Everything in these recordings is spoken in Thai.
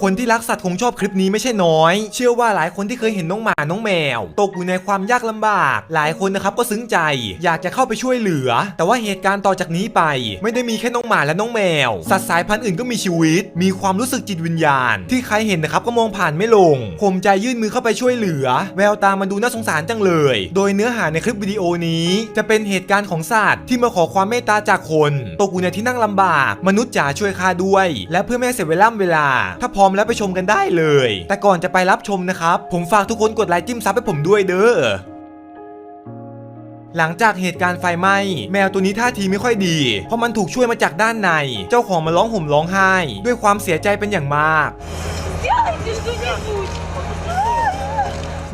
คนที่รักสัตว์คงชอบคลิปนี้ไม่ใช่น้อย เชื่อว่าหลายคนที่เคยเห็นน้องหมา น้องแมว ตกอยู่ในความยากลำบาก หลายคนนะครับก็ซึ้งใจ อยากจะเข้าไปช่วยเหลือ แต่ว่าเหตุการณ์ต่อจากนี้ไป ไม่ได้มีแค่น้องหมาและน้องแมว สัตว์สายพันธุ์อื่นก็มีชีวิต มีความรู้สึกจิตวิญญาณ ที่ใครเห็นนะครับก็มองผ่านไม่ลง ผมใจยื่นมือเข้าไปช่วยเหลือ แววตามันดูน่าสงสารจังเลย โดยเนื้อหาในคลิปวิดีโอนี้ จะเป็นเหตุการณ์ของสัตว์ที่มาขอความเมตตาจากคน ตกอยู่ในที่นั่งลำบาก มนุษย์จ๋าช่วยข้าด้วย และเพื่อไม่เสียเวลาเวลา ถ้าพอมแล้วไปชมกันได้เลย แต่ก่อนจะไปรับชมนะครับ ผมฝากทุกคนกดไลค์จิ้มซับให้ผมด้วยเด้อหลังจากเหตุการณ์ไฟไหม้แมวตัวนี้ท่าทีไม่ค่อยดี เพราะมันถูกช่วยมาจากด้านใน เจ้าของมาร้องห่มร้องไห้ ด้วยความเสียใจเป็นอย่างมาก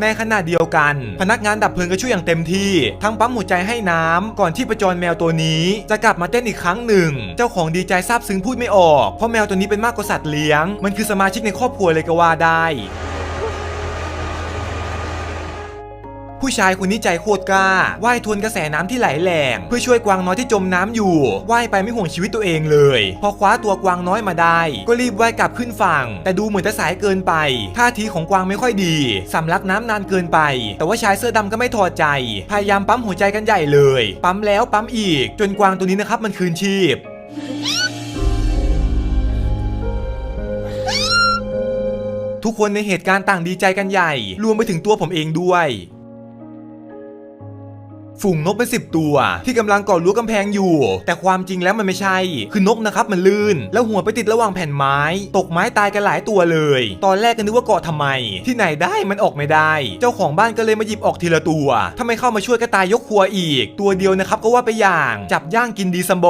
ในขณะเดียวกัน พนักงานดับเพลิงก็ช่วยอย่างเต็มที่ ทั้งปั๊มหัวใจให้น้ำก่อนที่ประจรแมวตัวนี้ จะกลับมาเต้นอีกครั้งหนึ่ง เจ้าของดีใจซาบซึ้งพูดไม่ออก เพราะแมวตัวนี้เป็นมากกว่าสัตว์เลี้ยง มันคือสมาชิกในครอบครัวเลยก็ว่าได้ ผู้ชายคนนี้ใจโคตรกล้าว่ายทวนกระแสน้ำที่ไหลแหลงเพื่อช่วยกวางน้อยที่จมน้ำอยู่ว่ายไปไม่ห่วงชีวิตตัวเองเลย พอคว้าตัวกวางน้อยมาได้ ก็รีบว่ายกลับขึ้นฝั่ง แต่ดูเหมือนจะสายเกินไปท่าทีของกวางไม่ค่อยดีสำลักน้ำนานเกินไป แต่ว่าชายเสื้อดำก็ไม่ถอดใจ พยายามปั๊มหัวใจกันใหญ่เลย ปั๊มแล้วปั๊มอีก จนกวางตัวนี้นะครับมันคืนชีพทุกคนในเหตุการณ์ต่างดีใจกันใหญ่ รวมไปถึงตัวผมเองด้วย ฝูงนกเป็นสิบตัว ที่กำลังก่อรั้วกำแพงอยู่ แต่ความจริงแล้วมันไม่ใช่ คือนกนะครับมันลื่น แล้วหัวไปติดระหว่างแผ่นไม้ ตกไม้ตายกันหลายตัวเลย ตอนแรกก็นึกว่าเกาะทำไม ที่ไหนได้มันออกไม่ได้ เจ้าของบ้านก็เลยมาหยิบออกทีละตัวถ้าไม่เข้ามาช่วยก็ตายยกครัวอีก ตัวเดียวนะครับก็ว่าไปอย่าง จับย่างกินดีซัมโบ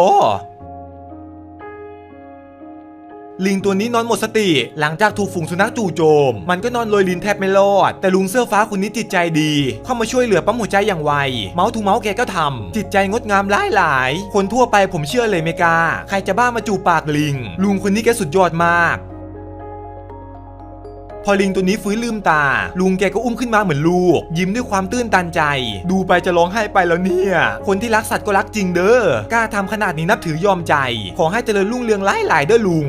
ลิงตัวนี้นอนหมดสติ หลังจากถูกฝูงสุนัขจู่โจม มันก็นอนโรยลินแทบไม่รอด แต่ลุงเสื้อฟ้าคนนี้จิตใจดี เข้ามาช่วยเหลือปั๊มหัวใจอย่างไว เมาส์ทูเมาส์แกก็ทำจิตใจงดงามหลายหลาย คนทั่วไปผมเชื่อเลยไม่กล้าใครจะบ้ามาจูปากลิง ลุงคนนี้แกสุดยอดมากพอลิงตัวนี้ฟื้นลืมตา ลุงแกก็อุ้มขึ้นมาเหมือนลูก ยิ้มด้วยความตื้นตันใจ ดูไปจะร้องไห้ไปแล้วเนี่ย คนที่รักสัตว์ก็รักจริงเด้อกล้าทำขนาดนี้นับถือยอมใจ ขอให้เจริญรุ่งเรืองหลายหลายๆเด้อลุง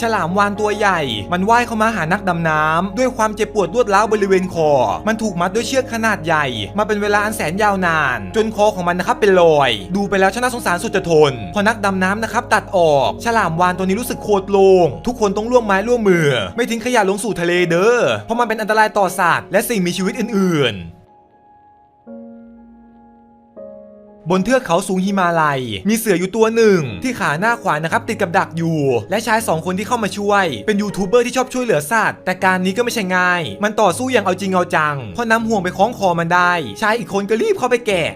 ฉลามวานตัวใหญ่ มันว่ายเข้ามาหานักดำน้ำด้วยความเจ็บปวดรวดร้าวบริเวณคอ มันถูกมัดด้วยเชือกขนาดใหญ่ มาเป็นเวลาอันแสนยาวนาน จนคอของมันนะครับเป็นรอย ดูไปแล้วชนะสงสารสุดจะทน พอนักดำน้ำนะครับ ตัดออก ฉลามวานตัวนี้รู้สึกโคตรโลง่งทุกคนต้องร่วมไม้ร่วมมือ ไม่ทิ้งขยะลงสู่ทะเลเด้อเพราะมันเป็นอันตรายต่อสัตว์และสิ่งมีชีวิตอื่น ๆ บนเทือกเขาสูงหิมาลัย มีเสืออยู่ตัวหนึ่ง ที่ขาหน้าขวานะครับติดกับดักอยู่ และชายสองคนที่เข้ามาช่วย เป็นยูทูบเบอร์ที่ชอบช่วยเหลือสัตว์แต่การนี้ก็ไม่ใช่ง่าย มันต่อสู้อย่างเอาจริงเอาจังเพราะน้ำห่วงไปคล้องคอมันได้ ชายอีกคนก็รีบเข้าไปแกะ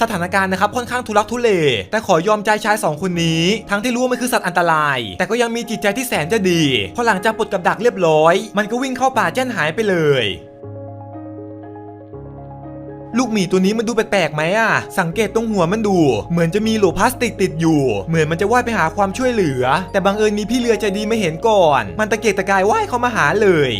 สถานการณ์นะครับค่อนข้างทุลักทุเล แต่ขอยอมใจชายสองคนนี้ ทั้งที่รู้ว่ามันคือสัตว์อันตราย แต่ก็ยังมีจิตใจที่แสนจะดีพราะหลังจากปลดกับดักเรียบร้อย มันก็วิ่งเข้าป่าแจ้นหายไปเลย ลูกหมีตัวนี้มันดูแปลกๆไหมอะ สังเกตตรงหัวมันดู เหมือนจะมีโหลพลาสติกติดอยู่ เหมือนมันจะว่ายไปหาความช่วยเหลือ แต่บังเอิญมีพี่เรือใจดีไม่เห็นก่อน มันตะเกียกตะกายว่ายเข้ามาหาเลย